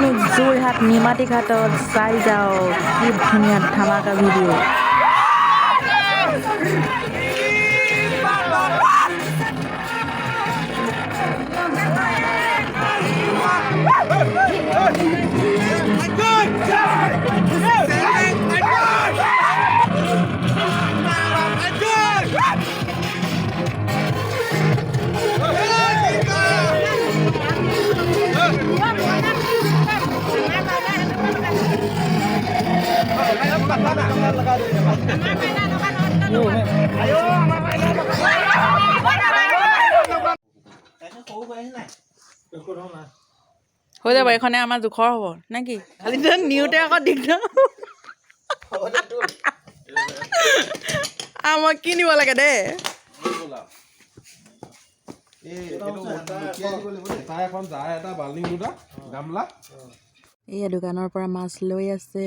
Picnic Jorhat নিমাতীঘাটত চাই যাওক কি ধুনীয়া ধামাকা ভিডিঅ' হৈ যাব, এইখনে আমাৰ জোখৰ হ'ব, নে কি? খালি নিওঁতে আকৌ দিগদাৰ আ মই কি নিব লাগে দেই এইয়া দোকানৰ পৰা মাছ লৈ আছে।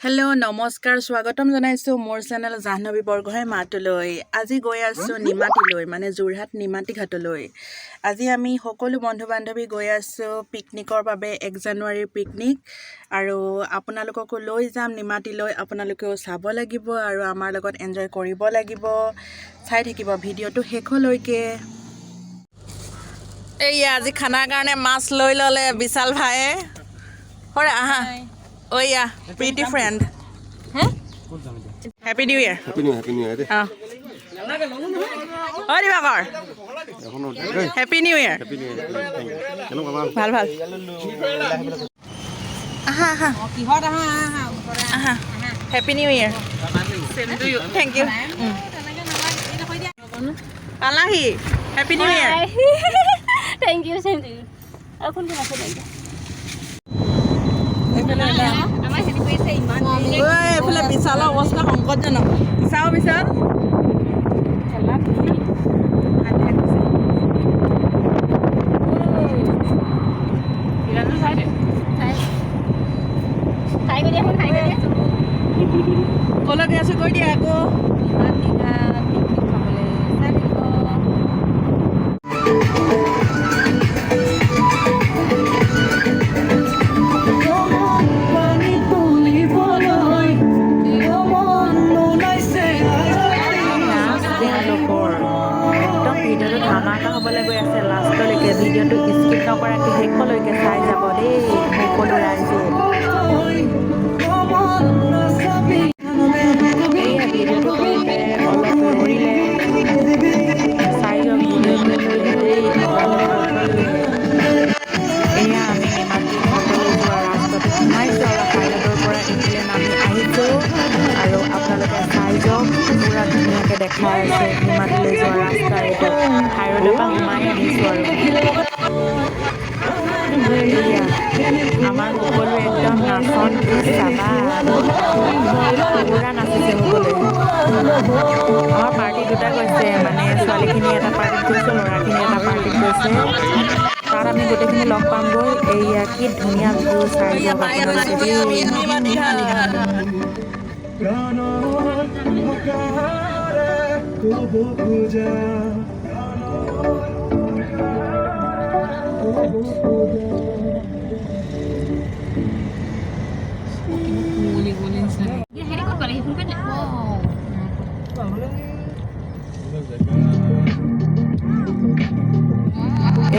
হেল্ল' নমস্কাৰ, স্বাগতম জনাইছোঁ মোৰ চেনেল জাহ্নৱী বৰগোহাঁই মাতলৈ। আজি গৈ আছোঁ নিমাতীলৈ মানে যোৰহাট নিমাতী ঘাটলৈ। আজি আমি সকলো বন্ধু বান্ধৱী গৈ আছোঁ পিকনিকৰ বাবে এক জানুৱাৰীৰ পিকনিক আৰু আপোনালোককো লৈ যাম নিমাতীলৈ, আপোনালোকেও চাব লাগিব আৰু আমাৰ লগত এনজয় কৰিব লাগিব। চাই থাকিব, ভিডিঅ'টো শেষলৈকে এইয়া আজি খানাৰ কাৰণে মাছ লৈ ল'লে বিশাল ভায়ে। হয় আহা। অয়া pretty friend happy new year happy new happy new দেই অঁ হয় Dibakar happy new year happy new কেনেকুৱা ভালো ভালো ভালো আহা আহা কিহত আহা আহা আহা happy new year thank you পালাহি happy new year thank you thank you আৰু কোন কোন আছে এইফালে বিশালৰ অৱস্থা সংকটজনক। চাওঁ বিশাল কৰি দিয়া ক'লৈ কৈ দিয়া আকৌ। এয়া আমাৰ সকলোৱে একদম নাচন চাবা নাচিছে সকলোৱে পাৰ্টি দুটা গৈছে মানে ছোৱালীখিনি এটা পাৰ্টিত গৈছে, ল'ৰাখিনি এটা পাৰ্টিত গৈছে। তাত আমি গোটেইখিনি লগ পামগৈ। এইয়া কি ধুনীয়া ভিউ চাই যাওক আপোনালোকে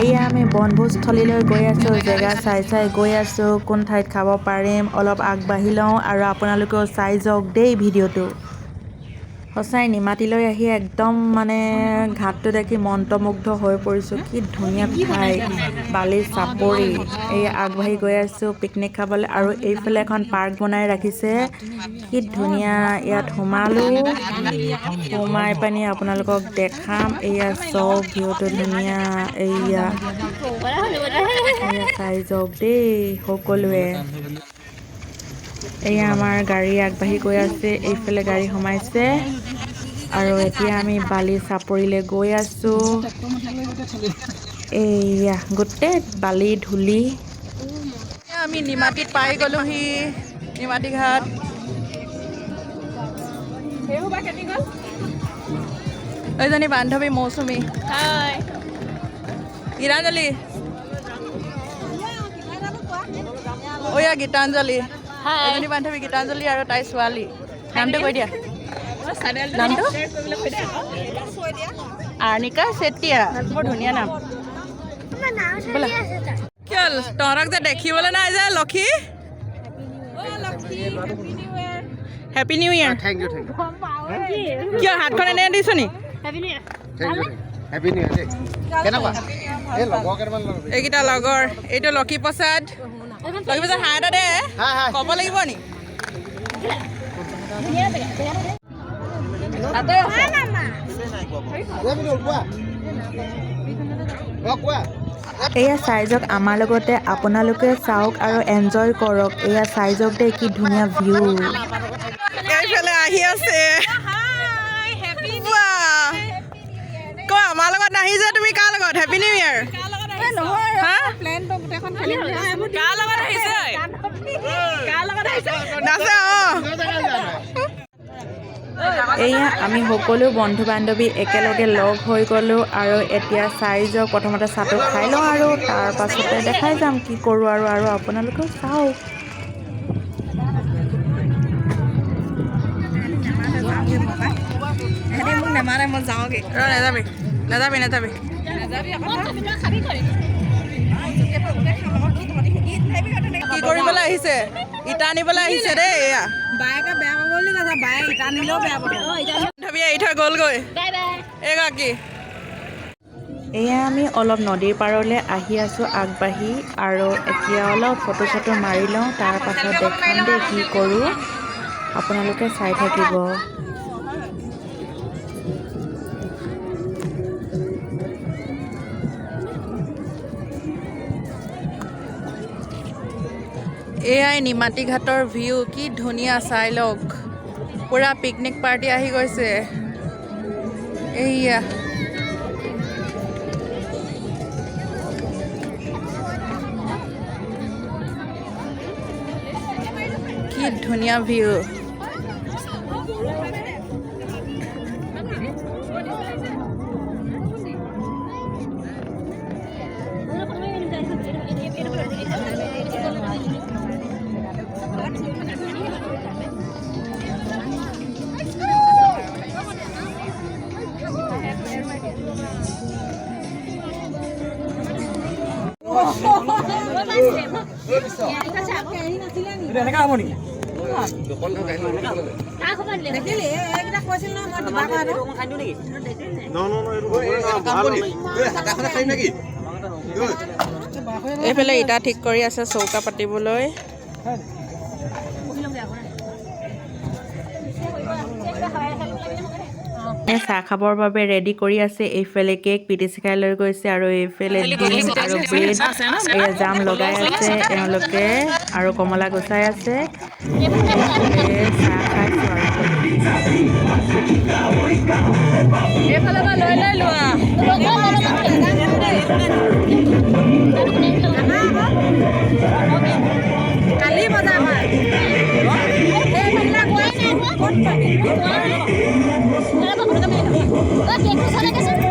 এয়া আমি বনভোজস্থলীলৈ গৈ আছোঁ, জেগা চাই চাই গৈ আছোঁ, কোন ঠাইত খাব পাৰিম, অলপ আগবাঢ়ি লওঁ আৰু আপোনালোকেও চাই যাওক দেই ভিডিঅ'টো। সঁচাই নিমাতীলৈ আহি একদম মানে ঘাটটো দেখি মন্ত্ৰমুগ্ধ হৈ পৰিছোঁ। কি ধুনীয়া ঠাই বালি চাপৰি। এই আগবাঢ়ি গৈ আছোঁ পিকনিক খাবলৈ আৰু এইফালে এখন পাৰ্ক বনাই ৰাখিছে। কি ধুনীয়া ইয়াত সোমালোঁ। সোমাই পানি আপোনালোকক দেখাম এয়া চব ভিউটো ধুনীয়া এইয়া। চাই যাওক দেই সকলোৱে। এয়া আমাৰ গাড়ী আগবাঢ়ি গৈ আছে এইফালে গাড়ী সোমাইছে। আৰু এতিয়া আমি বালি চাপৰিলৈ গৈ আছোঁ। এয়া গোটেই বালি ধূলি। আমি নিমাতীত পাই গ'লোহি নিমাতী ঘাট। এইজনী বান্ধৱী মৌচুমী। হাই। গীতাঞ্জলি। অয়া গীতাঞ্জলি। এজনী বান্ধৱী গীতাঞ্জলি আৰু তাইৰ ছোৱালী। নামটো কৈ দিয়া। নামটো? আৰ্ণিকা চেতিয়া। বৰ ধুনীয়া নাম। ব'লা। কিয় তহঁতক যে দেখিবলৈ নাই যে Lakshmi? Happy new year thank you thank you কিয় হাতখন এনে দিছো নি? এইকেইটা লগৰ। এইটো লক্ষী প্ৰসাদ। প্ৰসাদ হাঁহ এটা দে ক'ব লাগিব নি? কোৱা? কোৱা? এয়া চাইজক আমাৰ লগতে আপোনালোকে চাওক আৰু এনজয় কৰক। এয়া চাইজক দেই কি ধুনীয়া ভিউ এইফালে আহি আছে। বাহ। ক আমাৰ লগত নাহি যে তুমি কাৰ লগত? হেপী নিউ ইয়াৰ হা? নাচে অঁ এয়া আমি সকলো বন্ধু বান্ধৱী একেলগে লগ হৈ গ'লোঁ আৰু এতিয়া চাইজক প্ৰথমতে চাহটো খাই লওঁ আৰু তাৰ পাছতে দেখাই যাম কি কৰোঁ আৰু আৰু আপোনালোকেও চাওক ৰ নাযাবি নাযাবি নাযাবি কি কৰিবলৈ আহিছে। ইটা আনিবলৈ আহিছে দেই এয়া। বায়েকে বেয়া পাব বুলি কৈছে বায়ে ইটা নিলেও বেয়া পাব। বান্ধৱী এৰি থৈ গ'লগৈ। Bye bye. এগৰাকী। এয়া আমি অলপ নদীৰ পাৰলৈ আহি আছোঁ আগবাঢ়ি আৰু এতিয়া অলপ ফটো চটো মাৰি লওঁ। তাৰ পাছত দেখাম দেই কি কৰোঁ। আপোনালোকে চাই থাকিব। এয়াই নিমাতী ঘাটৰ ভিউ, কি ধুনীয়া, চাই লওক। পূৰা পিকনিক পাৰ্টি আহি গৈছে। এইয়া। কি ধুনীয়া ভিউ। এইফালে ইটা ঠিক কৰি আছে চৌকা পাতিবলৈ। চাহ খাবৰ বাবে ৰেডি কৰি আছে। এইফালে কেক পিটিচিকাই লৈ গৈছে আৰু এইফালে ডিম আৰু ব্ৰেড জাম লগাই আছে এওঁলোকে আৰু কমলা গুচাই আছে। চাহ খাইছোঁ কালি বজাৰ হয় এইজন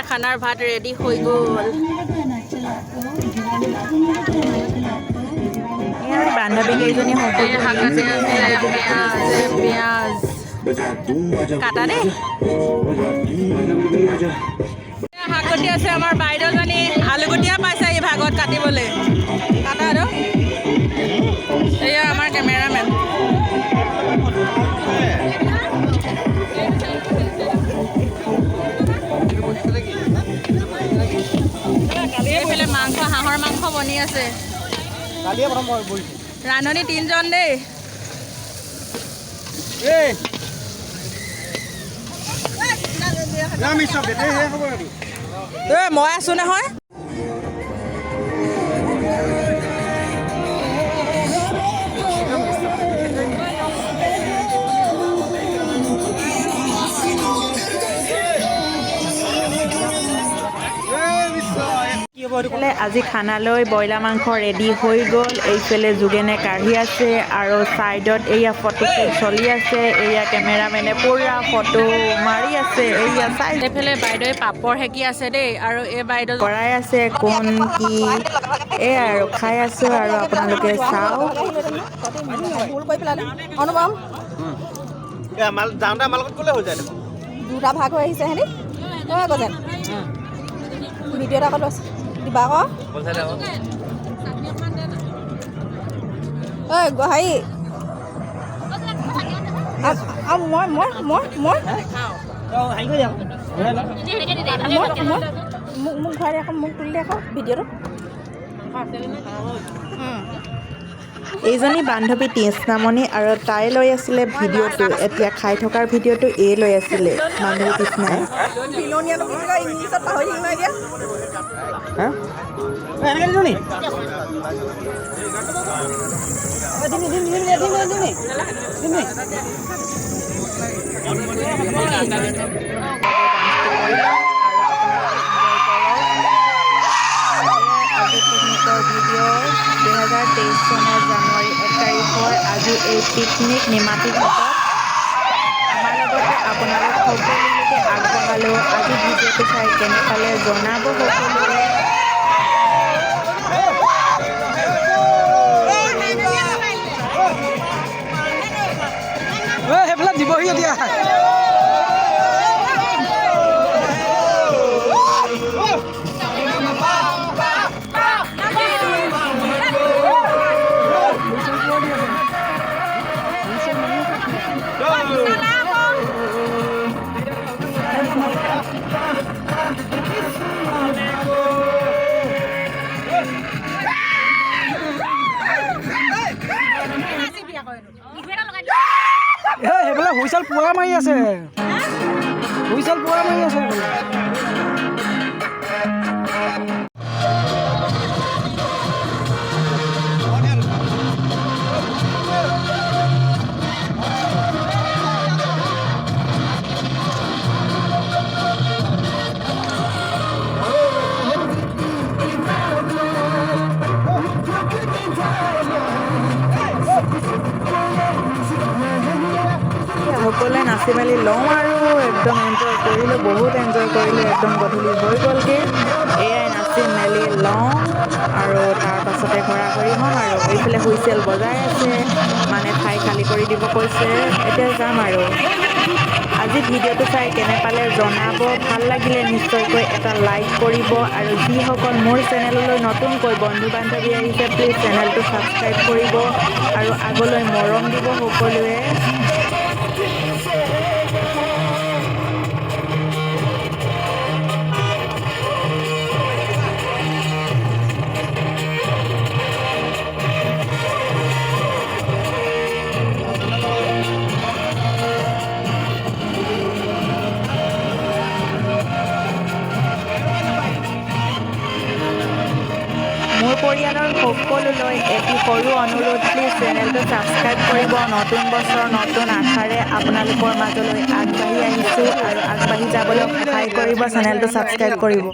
দুপৰীয়া খানাৰ ভাত ৰেডি হৈ গ'ল। বান্ধৱী কেইজনী পিঁয়াজ কাটা দেই শাকতি আছে আমাৰ বাইদেউজনী আলুগুটিয়া পাইছে এই ভাগত কাটিবলৈ। বনি আছে। তিনিজন দেই। মই আছো নহয়। এইফালে আজি খানালৈ ব্ৰইলাৰ মাংস ৰেডি হৈ গ'ল। এইফালে যোগেনে কাঢ়ি আছে আৰু ছাইডত এয়া ফটো চলি আছে। এয়া কেমেৰামেনে পুৰা ফটো মাৰি আছে। এয়া চাই এইফালে বাইদেৱে পাপৰ সেকি আছে দেই আৰু এই বাইদেউ কৰাই আছে কোন কি। এই আৰু খাই আছো আৰু আপোনালোকে চাওক। অনুপম? যাওঁতে আমাৰ লগত গ'লে হৈ যায় দুটা ভাগ হৈ আহিছে হেৰি আকৌ যেন ভিডিঅ' এটা ক'লো আছে দিবা আকৌ পঞ্চায়ত আকৌ ঐ গ- হেৰি আ- আ, মই মই মই মই মই মই মোক মোক ঘূৰাই দে আকৌ মোক তুলি দে আকৌ ভিডিঅ'টো এইজনী বান্ধৱী তৃষ্ণামণি আৰু তাই লৈ আছিলে ভিডিঅ'টো এতিয়া খাই থকাৰ ভিডিঅ'টো এই লৈ আছিলে বান্ধৱী তৃষ্ণাই ভিডিঅ' দুহেজাৰ তেইছ চনৰ জানুৱাৰী এক তাৰিখৰ আজি এই পিকনিক নিমাতী ঘাটত আমাৰ আগবঢ়ালোঁ আজি ভিডিঅ'টো চাই কেনে পালে জনাব সকলোৱে। সেইফালে দিবহি এতিয়া। হুইচেল পোৰা মাৰি আছে। হুইচেল পোৰা মাৰি আছে। নাচি মেলি লওঁ আৰু একদম এনজয় কৰিলোঁ, বহুত এনজয় কৰিলোঁ একদম গধূলি হৈ গ'লগৈ। এয়াই নাচি মেলি লওঁ আৰু তাৰ পাছতে ঘৰা ঘৰি হ'ম আৰু এইফালে হুইচেল বজাই আছে মানে ঠাই খালী কৰি দিব কৈছে, এতিয়া যাম আৰু। আজি ভিডিঅ'টো চাই কেনে পালে জনাব, ভালো লাগিলে নিশ্চয়কৈ এটা লাইক কৰিব আৰু যিসকল মোৰ চেনেললৈ নতুনকৈ বন্ধু বান্ধৱী আহিছে প্লিজ চেনেলটো ছাবস্ক্ৰাইব কৰিব আৰু আগলৈ মৰম দিব সকলোৱে। ছাবস্ক্ৰাইব কৰিব নতুন বছৰ নতুন আশাৰে আপোনালোকৰ মাজলৈ আগবাঢ়ি আহিছোঁ আৰু আগবাঢ়ি যাবলৈ সহায় কৰিব চেনেলটো ছাবস্ক্ৰাইব কৰিব।